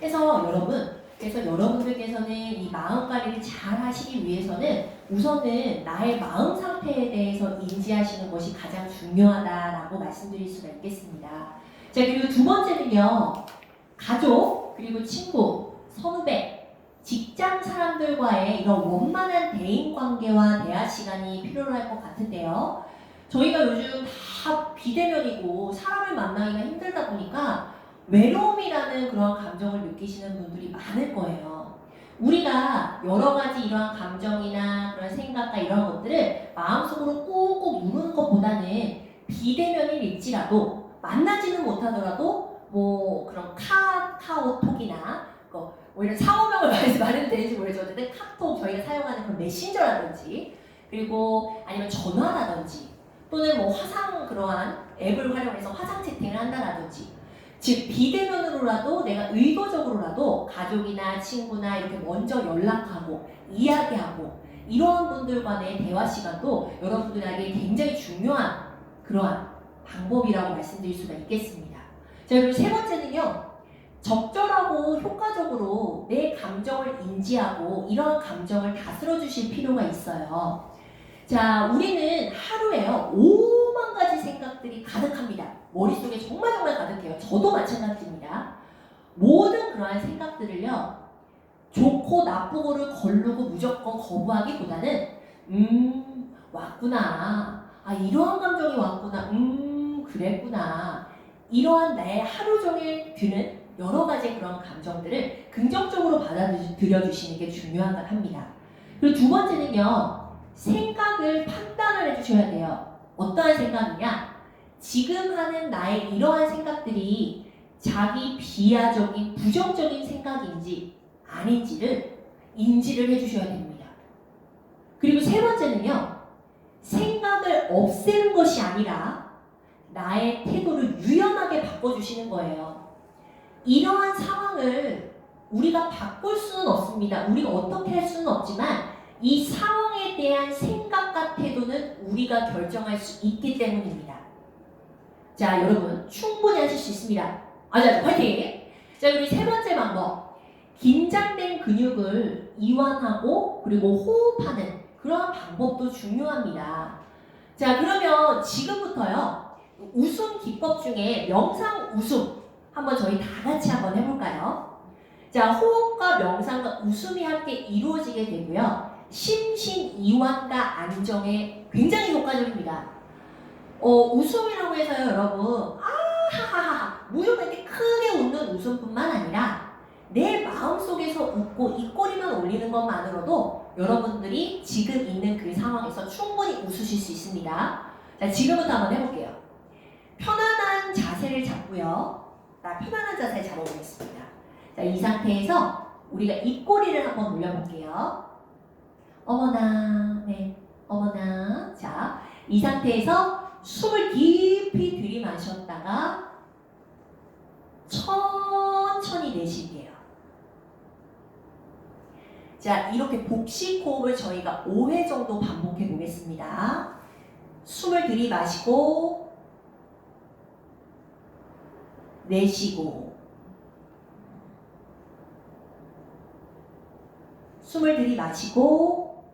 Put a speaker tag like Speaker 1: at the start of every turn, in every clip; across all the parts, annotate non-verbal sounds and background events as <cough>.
Speaker 1: 그래서 여러분, 그래서 여러분들께서는 이 마음 관리를 잘 하시기 위해서는 우선은 나의 마음 상태에 대해서 인지하시는 것이 가장 중요하다라고 말씀드릴 수가 있겠습니다. 자, 그리고 두 번째는요. 가족, 그리고 친구, 선후배, 직장 사람들과의 이런 원만한 대인 관계와 대화 시간이 필요로 할 것 같은데요. 저희가 요즘 다 비대면이고 사람을 만나기가 힘들다 보니까 외로움이라는 그런 감정을 느끼시는 분들이 많을 거예요. 우리가 여러 가지 이러한 감정이나 그런 생각과 이런 것들을 마음속으로 꾹꾹 누르는 것보다는 비대면일지라도 만나지는 못하더라도 뭐 그런 카카오톡이나 뭐 이런 상호명을 <laughs> 말해도 되는지 모르겠지만 카톡 저희가 사용하는 그런 메신저라든지 그리고 아니면 전화라든지 또는 뭐 화상 그러한 앱을 활용해서 화상 채팅을 한다라든지 즉 비대면으로라도 내가 의도적으로라도 가족이나 친구나 이렇게 먼저 연락하고 이야기하고 이러한 분들 간의 대화 시간도 여러분들에게 굉장히 중요한 그러한 방법이라고 말씀드릴 수가 있겠습니다. 자 그리고 세 번째는요. 적절하고 효과적으로 내 감정을 인지하고 이러한 감정을 다스려 주실 필요가 있어요. 자, 우리는 하루에요, 5만 가지 생각들이 가득합니다. 머릿속에 정말 정말 가득해요. 저도 마찬가지입니다. 모든 그러한 생각들을요, 좋고 나쁘고를 거르고 무조건 거부하기보다는, 음, 왔구나. 아, 이러한 감정이 왔구나. 음, 그랬구나. 이러한 나의 하루 종일 드는 여러 가지 그런 감정들을 긍정적으로 받아들여 주시는 게 중요하다 합니다. 그리고 두 번째는요, 생각을 판단을 해주셔야 돼요. 어떠한 생각이냐? 지금 하는 나의 이러한 생각들이 자기 비하적인 부정적인 생각인지 아닌지를 인지를 해주셔야 됩니다. 그리고 세 번째는요, 생각을 없애는 것이 아니라 나의 태도를 유연하게 바꿔주시는 거예요. 이러한 상황을 우리가 바꿀 수는 없습니다. 우리가 어떻게 할 수는 없지만 이 상황에 대한 생각과 태도는 우리가 결정할 수 있기 때문입니다. 자, 여러분 충분히 하실 수 있습니다. 아자, 화이팅! 자, 그리고 세 번째 방법. 긴장된 근육을 이완하고 그리고 호흡하는 그러한 방법도 중요합니다. 자, 그러면 지금부터요. 웃음 기법 중에 명상 웃음 한번 저희 다 같이 한번 해볼까요? 자, 호흡과 명상과 웃음이 함께 이루어지게 되고요. 심신 이완과 안정에 굉장히 효과적입니다. 어, 웃음이라고 해서요, 여러분. 아하하하. 무조건 이렇게 크게 웃는 웃음뿐만 아니라 내 마음 속에서 웃고 입꼬리만 올리는 것만으로도 여러분들이 지금 있는 그 상황에서 충분히 웃으실 수 있습니다. 자, 지금부터 한번 해볼게요. 편안한 자세를 잡고요. 나 편안한 자세 잡아보겠습니다. 자, 이 상태에서 우리가 입꼬리를 한번 올려볼게요. 어머나, 네, 어머나. 자, 이 상태에서 숨을 깊이 들이마셨다가 천천히 내쉴게요. 자, 이렇게 복식 호흡을 저희가 5회 정도 반복해 보겠습니다. 숨을 들이마시고, 내쉬고, 숨을 들이마시고,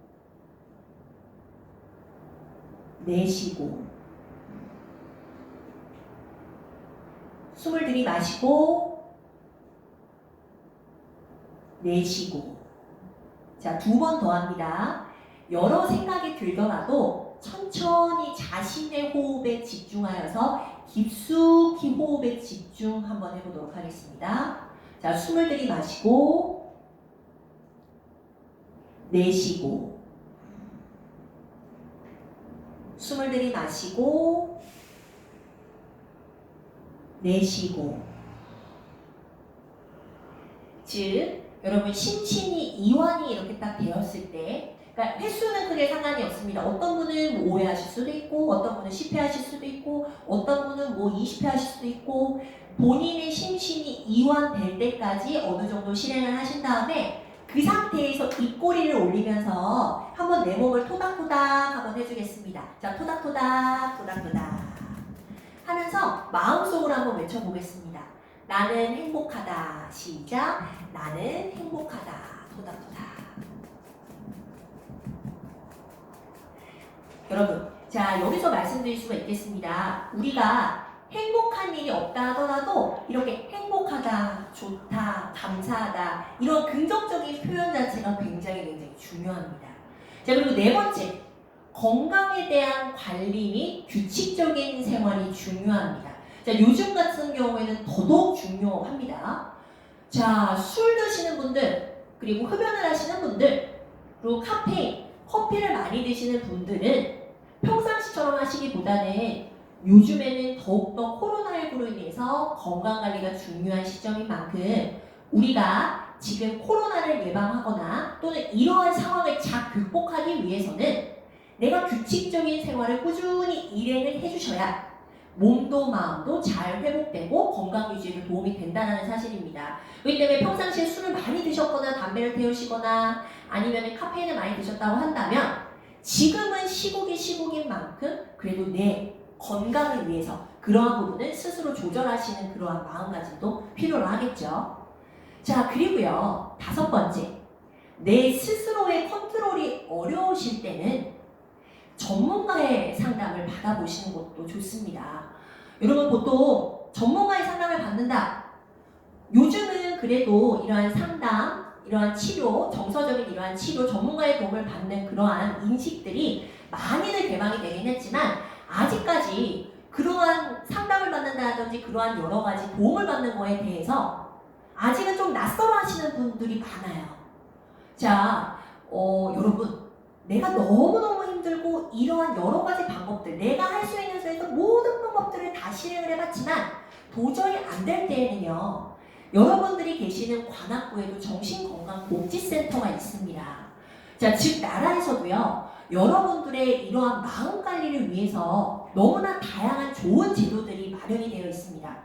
Speaker 1: 내쉬고, 숨을 들이마시고, 내쉬고. 자, 두 번 더 합니다. 여러 생각이 들더라도 천천히 자신의 호흡에 집중하여서 깊숙이 호흡에 집중 한번 해보도록 하겠습니다. 자, 숨을 들이마시고, 내쉬고, 숨을 들이마시고, 내쉬고. 즉, 여러분 심신이 이완이 이렇게 딱 되었을 때, 그러니까 횟수는 크게 상관이 없습니다. 어떤 분은 뭐 5회 하실 수도 있고, 어떤 분은 10회 하실 수도 있고, 어떤 분은 뭐 20회 하실 수도 있고, 본인의 심신이 이완될 때까지 어느 정도 실행을 하신 다음에 그 상태에서 입꼬리를 올리면서 한번 내 몸을 토닥토닥 한번 해주겠습니다. 자, 토닥토닥, 토닥토닥 마음속으로 한번 외쳐보겠습니다. 나는 행복하다. 시작. 나는 행복하다. 토닥토닥. 여러분, 자, 여기서 말씀드릴 수가 있겠습니다. 우리가 행복한 일이 없다 하더라도 이렇게 행복하다, 좋다, 감사하다 이런 긍정적인 표현 자체가 굉장히 굉장히 중요합니다. 자, 그리고 네 번째, 건강에 대한 관리 및 규칙적인 생활이 중요합니다. 자, 요즘 같은 경우에는 더더욱 중요합니다. 자, 술 드시는 분들, 그리고 흡연을 하시는 분들, 그리고 카페인, 커피를 많이 드시는 분들은 평상시처럼 하시기보다는 요즘에는 더욱더 코로나19로 인해서 건강관리가 중요한 시점인 만큼 우리가 지금 코로나를 예방하거나 또는 이러한 상황을 잘 극복하기 위해서는 내가 규칙적인 생활을 꾸준히 일행을 해주셔야 몸도 마음도 잘 회복되고 건강 유지에 도움이 된다는 사실입니다. 그렇기 때문에 평상시에 술을 많이 드셨거나 담배를 태우시거나 아니면 카페인을 많이 드셨다고 한다면 지금은 시국이 시국인 만큼 그래도 내 건강을 위해서 그러한 부분을 스스로 조절하시는 그러한 마음가짐도 필요로 하겠죠. 자, 그리고요. 다섯 번째. 내 스스로의 컨트롤이 어려우실 때는 전문가의 상담을 받아보시는 것도 좋습니다. 여러분 보통 전문가의 상담을 받는다. 요즘은 그래도 이러한 상담, 이러한 치료, 정서적인 이러한 치료, 전문가의 도움을 받는 그러한 인식들이 많이들 개방이 되긴 했지만 아직까지 그러한 상담을 받는다든지 그러한 여러 가지 도움을 받는 거에 대해서 아직은 좀 낯설어 하시는 분들이 많아요. 자, 어, 여러분, 내가 너무너무 힘들고 이러한 여러 가지 방법들, 내가 할 수 있는 수에서 모든 방법들을 다 실행을 해봤지만 도저히 안 될 때에는요, 여러분들이 계시는 관악구에도 정신건강복지센터가 있습니다. 자, 즉, 나라에서도요, 여러분들의 이러한 마음 관리를 위해서 너무나 다양한 좋은 제도들이 마련이 되어 있습니다.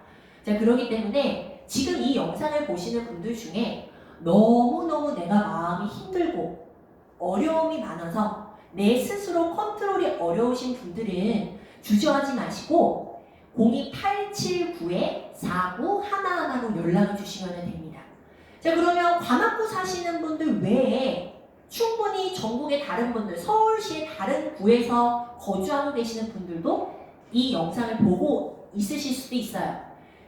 Speaker 1: 자, 그렇기 때문에 지금 이 영상을 보시는 분들 중에 너무너무 내가 마음이 힘들고 어려움이 많아서 내 스스로 컨트롤이 어려우신 분들은 주저하지 마시고 02879-4911로 연락을 주시면 됩니다. 자, 그러면 관악구 사시는 분들 외에 충분히 전국의 다른 분들, 서울시의 다른 구에서 거주하고 계시는 분들도 이 영상을 보고 있으실 수도 있어요.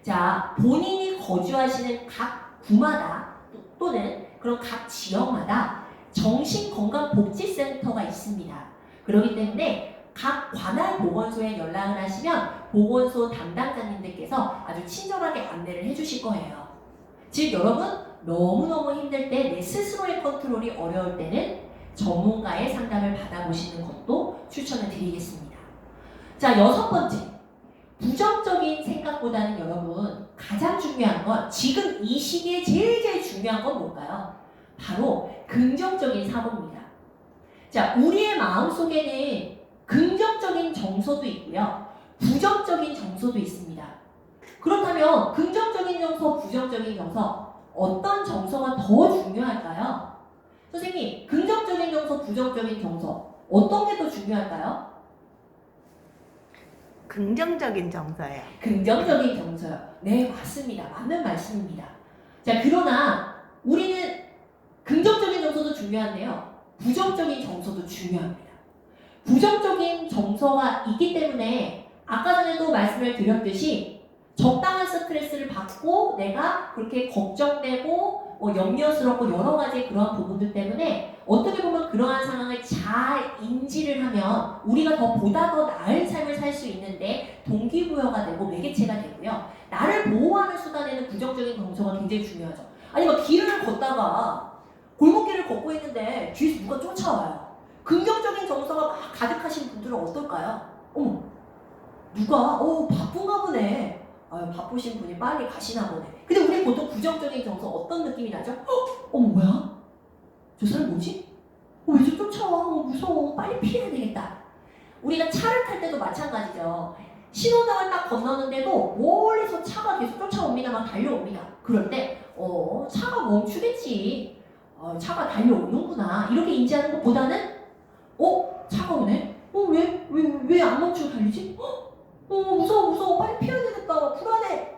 Speaker 1: 자, 본인이 거주하시는 각 구마다 또- 또는 그런 각 지역마다 정신건강복지센터가 있습니다. 그렇기 때문에 각 관할 보건소에 연락을 하시면 보건소 담당자님들께서 아주 친절하게 안내를 해주실 거예요. 즉 여러분 너무너무 힘들 때 내 스스로의 컨트롤이 어려울 때는 전문가의 상담을 받아보시는 것도 추천을 드리겠습니다. 자 여섯 번째 부정적인 생각보다는 여러분 가장 중요한 건 지금 이 시기에 제일 제일 중요한 건 뭘까요? 바로 긍정적인 사고입니다. 자 우리의 마음 속에는 긍정적인 정서도 있고요. 부정적인 정서도 있습니다. 그렇다면 긍정적인 정서, 부정적인 정서 어떤 정서가 더 중요할까요? 선생님, 긍정적인 정서, 부정적인 정서 어떤 게 더 중요할까요?
Speaker 2: 긍정적인 정서예요.
Speaker 1: 긍정적인 정서요. 네, 맞습니다. 맞는 말씀입니다. 자, 그러나 우리는 긍정적인 정서도 중요한데요. 부정적인 정서도 중요합니다. 부정적인 정서가 있기 때문에 아까 전에도 말씀을 드렸듯이 적당한 스트레스를 받고 내가 그렇게 걱정되고 뭐 염려스럽고 여러 가지 그러한 부분들 때문에 어떻게 보면 그러한 상황을 잘 인지를 하면 우리가 더 보다 더 나은 삶을 살 수 있는데 동기부여가 되고 매개체가 되고요. 나를 보호하는 수단에는 부정적인 정서가 굉장히 중요하죠. 아니 막 길을 걷다가 골목길을 걷고 있는데 뒤에서 누가 쫓아와요. 긍정적인 정서가 막 가득하신 분들은 어떨까요? 어머, 누가, 어, 바쁜가 보네. 아유, 바쁘신 분이 빨리 가시나 보네. 근데 우리 보통 부정적인 정서 어떤 느낌이 나죠? 헉, 어머, 뭐야? 저 사람 뭐지? 어, 왜저 쫓아와? 어, 무서워. 빨리 피해야 되겠다. 우리가 차를 탈 때도 마찬가지죠. 신호등을 딱 건너는데도 멀리서 차가 계속 쫓아옵니다. 막 달려옵니다. 때, 어, 차가 멈추겠지. 어, 차가 달려오는구나. 이렇게 인지하는 것보다는, 어, 차가 오네? 어, 왜, 왜, 왜 안 멈추고 달리지? 어, 어, 무서워, 무서워. 빨리 피해야 되겠다. 불안해.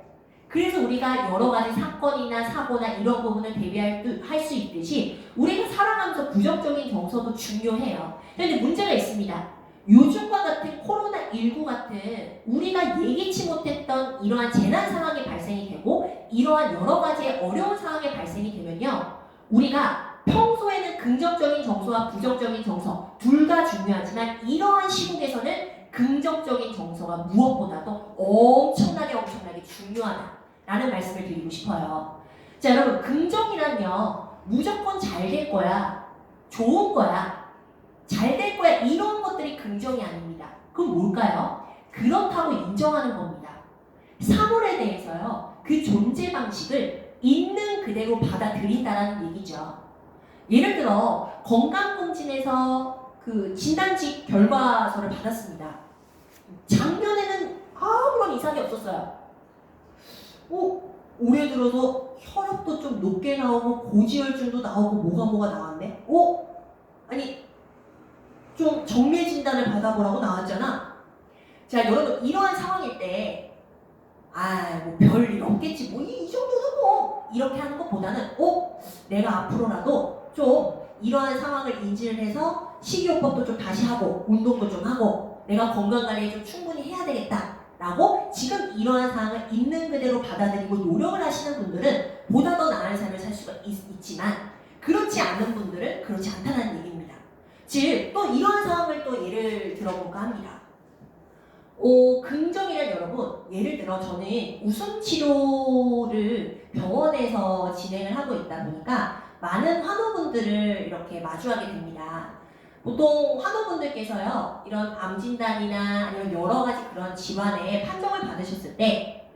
Speaker 1: 그래서 우리가 여러 가지 사건이나 사고나 이런 부분을 대비할 수 있듯이 우리가 살아가면서 부정적인 정서도 중요해요. 그런데 문제가 있습니다. 요즘과 같은 코로나19 같은 우리가 예기치 못했던 이러한 재난 상황이 발생이 되고 이러한 여러 가지의 어려운 상황이 발생이 되면요. 우리가 평소에는 긍정적인 정서와 부정적인 정서 둘 다 중요하지만 이러한 시국에서는 긍정적인 정서가 무엇보다도 엄청나게 엄청나게 중요하다라는 말씀을 드리고 싶어요. 자 여러분 긍정이란요 무조건 잘 될 거야 좋은 거야 잘 될 거야 이런 것들이 긍정이 아닙니다. 그럼 뭘까요? 그렇다고 인정하는 겁니다. 사물에 대해서요 그 존재 방식을 있는 그대로 받아들인다라는 얘기죠. 예를 들어 건강검진에서 그 진단지 결과서를 받았습니다. 작년에는 아무런 이상이 없었어요. 어, 올해 들어서 혈압도 좀 높게 나오고 고지혈증도 나오고 뭐가 뭐가 나왔네. 어? 아니 좀 정밀 진단을 받아보라고 나왔잖아. 자 여러분 이러한 상황일 때 아, 뭐 별일 없겠지. 뭐, 이, 이 정도는 뭐. 이렇게 하는 것보다는, 어? 내가 앞으로라도 좀 이러한 상황을 인지를 해서 식이요법도 좀 다시 하고, 운동도 좀 하고, 내가 건강관리 좀 충분히 해야 되겠다. 라고 지금 이러한 상황을 있는 그대로 받아들이고 노력을 하시는 분들은 보다 더 나은 삶을 살 수가 있, 있지만, 그렇지 않은 분들은 그렇지 않다는 얘기입니다. 즉, 또 이러한 상황을 또 예를 들어볼까 합니다. 어, 긍정이란 여러분, 예를 들어 저는 웃음 치료를 병원에서 진행을 하고 있다 보니까 많은 환우분들을 이렇게 마주하게 됩니다. 보통 환우분들께서요, 이런 암 진단이나 아니면 여러 가지 그런 질환에 판정을 받으셨을 때,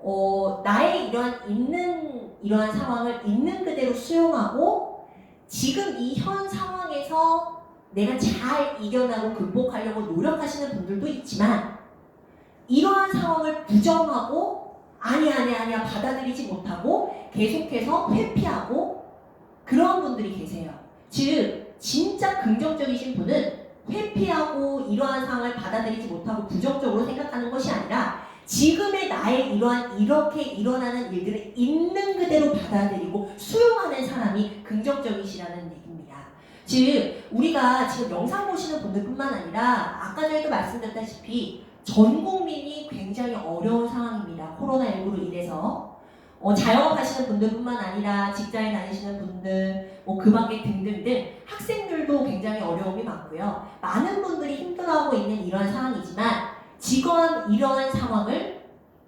Speaker 1: 어, 나의 이러한 있는, 이러한 상황을 있는 그대로 수용하고, 지금 이 현 상황에서 내가 잘 이겨나고 극복하려고 노력하시는 분들도 있지만, 이러한 상황을 부정하고 아니야 아니야 아니야 받아들이지 못하고 계속해서 회피하고 그런 분들이 계세요. 즉 진짜 긍정적이신 분은 회피하고 이러한 상황을 받아들이지 못하고 부정적으로 생각하는 것이 아니라 지금의 나의 이러한 이렇게 일어나는 일들을 있는 그대로 받아들이고 수용하는 사람이 긍정적이시라는 얘기입니다. 즉 우리가 지금 영상 보시는 분들뿐만 아니라 아까 전에도 말씀드렸다시피 전 국민이 굉장히 어려운 상황입니다. 코로나19로 인해서. 어, 자영업하시는 분들뿐만 아니라 직장에 다니시는 분들, 뭐 그 밖에 등등등 학생들도 굉장히 어려움이 많고요. 많은 분들이 힘들어하고 있는 이러한 상황이지만 지금 이러한 상황을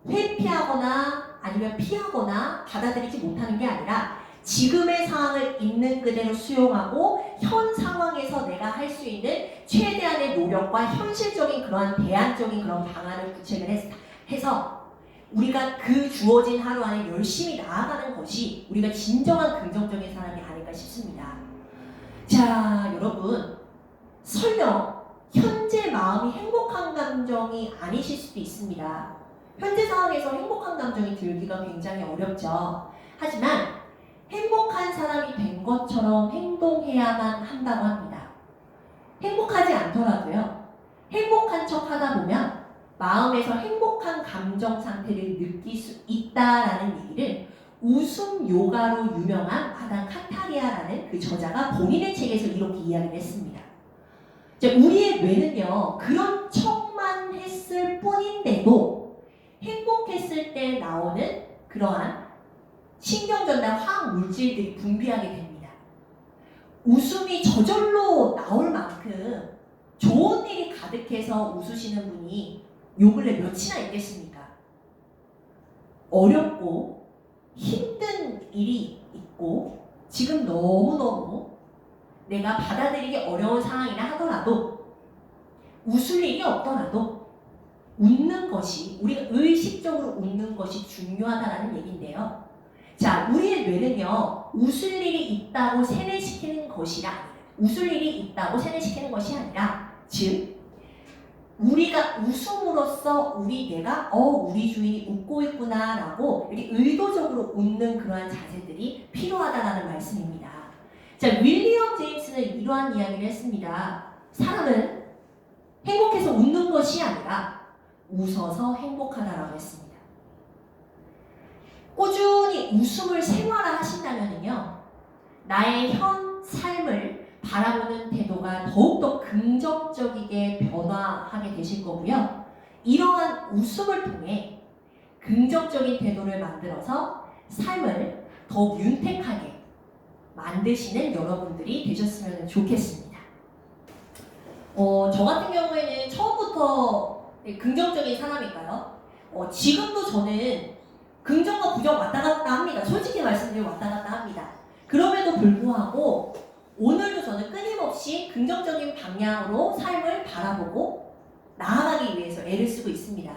Speaker 1: 회피하거나 아니면 피하거나 받아들이지 못하는 게 아니라 지금의 상황을 있는 그대로 수용하고 현 상황에서 내가 할 수 있는 최대한의 노력과 현실적인 그러한 대안적인 그런 방안을 구체를 해서, 해서 우리가 그 주어진 하루 안에 열심히 나아가는 것이 우리가 진정한 긍정적인 사람이 아닐까 싶습니다. 자, 여러분, 설령 현재 마음이 행복한 감정이 아니실 수도 있습니다. 현재 상황에서 행복한 감정이 들기가 굉장히 어렵죠. 하지만 것처럼 행동해야만 한다고 합니다. 행복하지 않더라도요. 행복한 척 하다 보면 마음에서 행복한 감정 상태를 느낄 수 있다라는 얘기를 웃음 요가로 유명한 마당 카타리아라는 그 저자가 본인의 책에서 이렇게 이야기를 했습니다. 이제 우리의 뇌는요 그런 척만 했을 뿐인데도 행복했을 때 나오는 그러한 신경전달 화학 물질들이 분비하게 됩니다. 웃음이 저절로 나올 만큼 좋은 일이 가득해서 웃으시는 분이 요 근래 몇이나 있겠습니까? 어렵고 힘든 일이 있고 지금 너무너무 내가 받아들이기 어려운 상황이라 하더라도 웃을 일이 없더라도 웃는 것이 우리가 의식적으로 웃는 것이 중요하다라는 얘기인데요. 자, 우리의 뇌는요, 웃을 일이 있다고 세뇌시키는 것이라, 웃을 일이 있다고 세뇌시키는 것이 아니라, 즉, 우리가 웃음으로써 우리 뇌가, 어, 우리 주인이 웃고 있구나 라고, 이렇게 의도적으로 웃는 그러한 자세들이 필요하다라는 말씀입니다. 자, 윌리엄 제임스는 이러한 이야기를 했습니다. 사람은 행복해서 웃는 것이 아니라, 웃어서 행복하다라고 했습니다. 꾸준히 웃음을 생활화하신다면요, 나의 현 삶을 바라보는 태도가 더욱더 긍정적이게 변화하게 되실 거고요. 이러한 웃음을 통해 긍정적인 태도를 만들어서 삶을 더욱 윤택하게 만드시는 여러분들이 되셨으면 좋겠습니다. 어, 저 같은 경우에는 처음부터 긍정적인 사람일까요? 어, 지금도 저는 긍정과 부정 왔다 갔다 합니다. 솔직히 말씀드리면 왔다 갔다 합니다. 그럼에도 불구하고 오늘도 저는 끊임없이 긍정적인 방향으로 삶을 바라보고 나아가기 위해서 애를 쓰고 있습니다.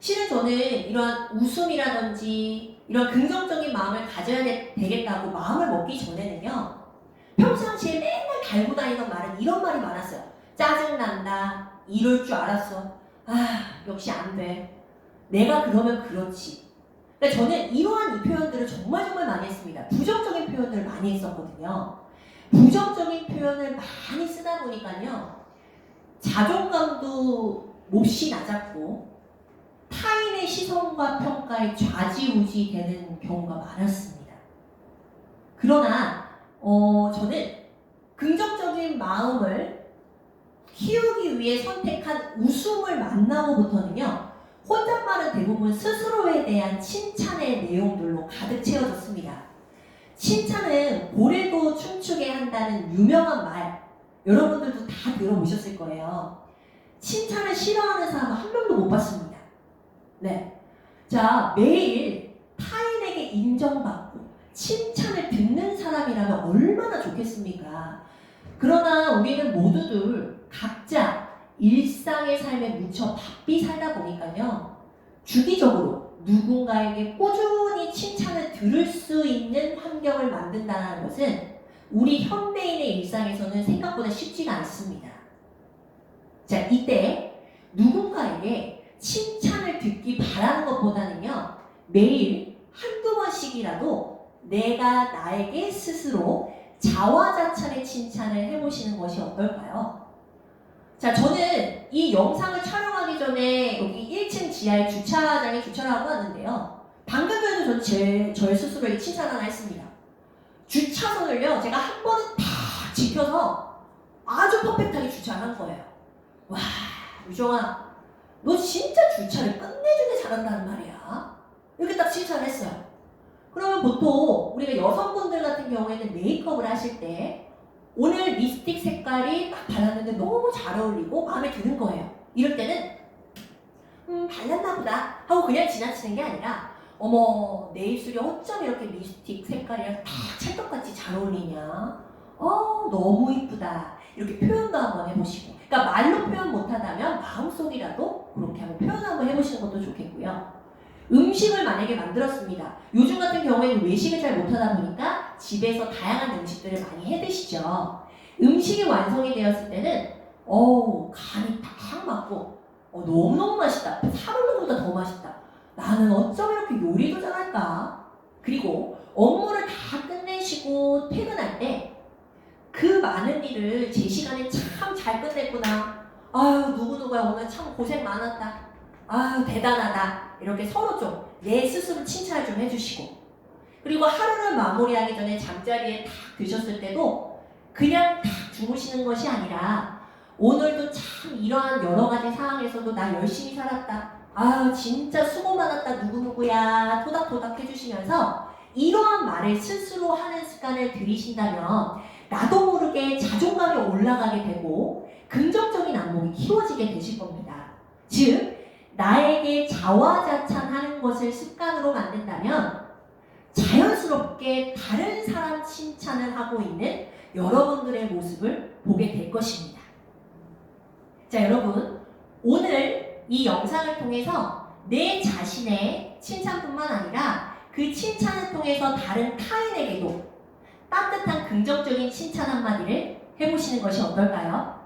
Speaker 1: 실은 저는 이러한 웃음이라든지 이런 긍정적인 마음을 가져야 되, 되겠다고 마음을 먹기 전에는요. 평상시에 맨날 달고 다니던 말은 이런 말이 많았어요. 짜증난다. 이럴 줄 알았어. 아, 역시 안 돼. 내가 그러면 그렇지. 그러니까 저는 이러한 이 표현들을 정말 정말 많이 했습니다. 부정적인 표현들을 많이 했었거든요. 부정적인 표현을 많이 쓰다 보니까요. 자존감도 몹시 낮았고 타인의 시선과 평가에 좌지우지 되는 경우가 많았습니다. 그러나 어, 저는 긍정적인 마음을 키우기 위해 선택한 웃음을 만나고부터는요. 혼잣말은 대부분 스스로에 대한 칭찬의 내용들로 가득 채워졌습니다. 칭찬은 고래도 춤추게 한다는 유명한 말 여러분들도 다 들어보셨을 거예요. 칭찬을 싫어하는 사람 한 명도 못 봤습니다. 네. 자, 매일 타인에게 인정받고 칭찬을 듣는 사람이라면 얼마나 좋겠습니까? 그러나 우리는 모두들 각자 일상의 삶에 묻혀 바삐 살다 보니까요. 주기적으로 누군가에게 꾸준히 칭찬을 들을 수 있는 환경을 만든다는 것은 우리 현대인의 일상에서는 생각보다 쉽지가 않습니다. 자, 이때 누군가에게 칭찬을 듣기 바라는 것보다는요, 매일 한두 번씩이라도 내가 나에게 스스로 자화자찬의 칭찬을 해보시는 것이 어떨까요? 자, 저는 이 영상을 촬영하기 전에 여기 1층 지하에 주차장에 주차를 하고 왔는데요. 방금 전에도 전 제, 저의 스스로에게 칭찬 하나 했습니다. 주차선을요, 제가 한 번은 다 지켜서 아주 퍼펙트하게 주차를 한 거예요. 와, 유정아, 너 진짜 주차를 끝내주게 잘한다는 말이야. 이렇게 딱 칭찬을 했어요. 그러면 보통 우리가 여성분들 같은 경우에는 메이크업을 하실 때 오늘 립스틱 색깔이 딱 발 랐는데 너무 잘 어울리고 마음에 드는 거예요. 이럴 때는 음 발랐나 보다. 하고 그냥 지나치는 게 아니라 어머 내 입술이 어쩜 이렇게 립스틱 색깔이랑 다 찰떡같이 잘 어울리냐? 어 너무 이쁘다. 이렇게 표현도 한번 해보시고. 그러니까 말로 표현 못하다면 마음속이라도 그렇게 한번 표현 한번 해보시는 것도 좋겠고요. 음식을 만약에 만들었습니다. 요즘 같은 경우에는 외식을 잘 못하다 보니까 집에서 다양한 음식들을 많이 해 드시죠 음식이 완성이 되었을 때는 어우 간이 딱 맞고 어, 너무너무 맛있다 사먹는 것보다 더 맛있다 나는 어쩜 이렇게 요리도 잘할까? 그리고 업무를 다 끝내시고 퇴근할 때 그 많은 일을 제 시간에 참 잘 끝냈구나. 아유, 누구누구야 오늘 참 고생 많았다. 아유, 대단하다. 이렇게 서로 좀 내 스스로 칭찬을 좀 해주시고. 그리고 하루를 마무리하기 전에 잠자리에 탁 드셨을 때도 그냥 탁 주무시는 것이 아니라 오늘도 참 이러한 여러 가지 상황에서도 나 열심히 살았다. 아유 진짜 수고 많았다 누구누구야 토닥토닥 해주시면서 이러한 말을 스스로 하는 습관을 들이신다면 나도 모르게 자존감이 올라가게 되고 긍정적인 안목이 키워지게 되실 겁니다. 즉 나에게 자화자찬하는 것을 습관으로 만든다면 자연스럽게 다른 사람 칭찬을 하고 있는 여러분들의 모습을 보게 될 것입니다. 자 여러분 오늘 이 영상을 통해서 내 자신의 칭찬뿐만 아니라 그 칭찬을 통해서 다른 타인에게도 따뜻한 긍정적인 칭찬 한마디를 해보시는 것이 어떨까요?